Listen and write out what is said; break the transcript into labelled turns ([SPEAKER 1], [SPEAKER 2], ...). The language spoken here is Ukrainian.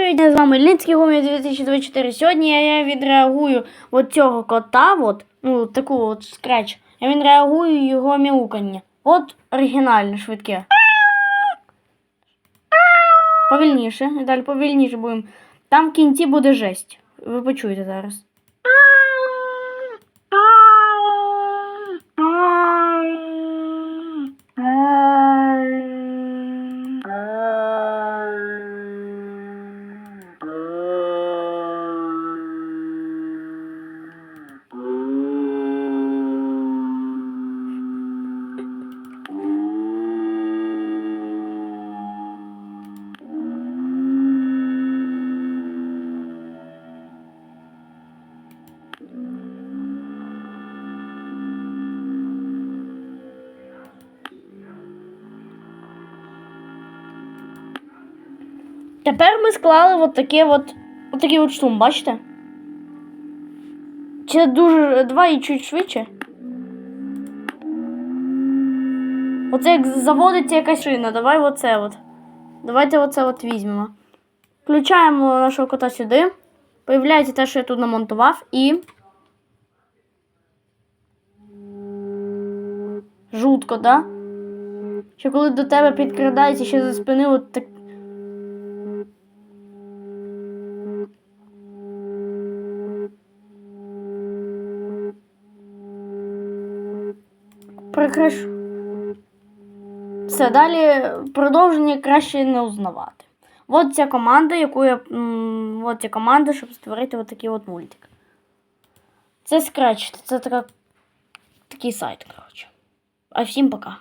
[SPEAKER 1] З вами Лінський Гумі 2024. Сьогодні я відреагую от цього кота, от, ну, таку от скреч. Я відреагую його мяукання. От оригінальне, швидке. Повільніше. Далі повільніше будемо. Там в кінці буде жесть. Ви почуєте зараз. Тепер ми склали от таке от, от такий от штум, бачите? Чи дуже два і чуть швидше? Оце як заводиться якась шина. Давай оце от. Давайте оце от візьмемо. Включаємо нашого кота сюди. Появляється те, що я тут намонтував, і. Жутко, да? Що коли до тебе підкрадається ще за спини от так. Прекращу. Все, далі продовження краще не узнавати. От ця команда, яку я. От ця команда, щоб створити от такий от мультик. Це Scratch, це така, такий сайт, коротше. А всім пока.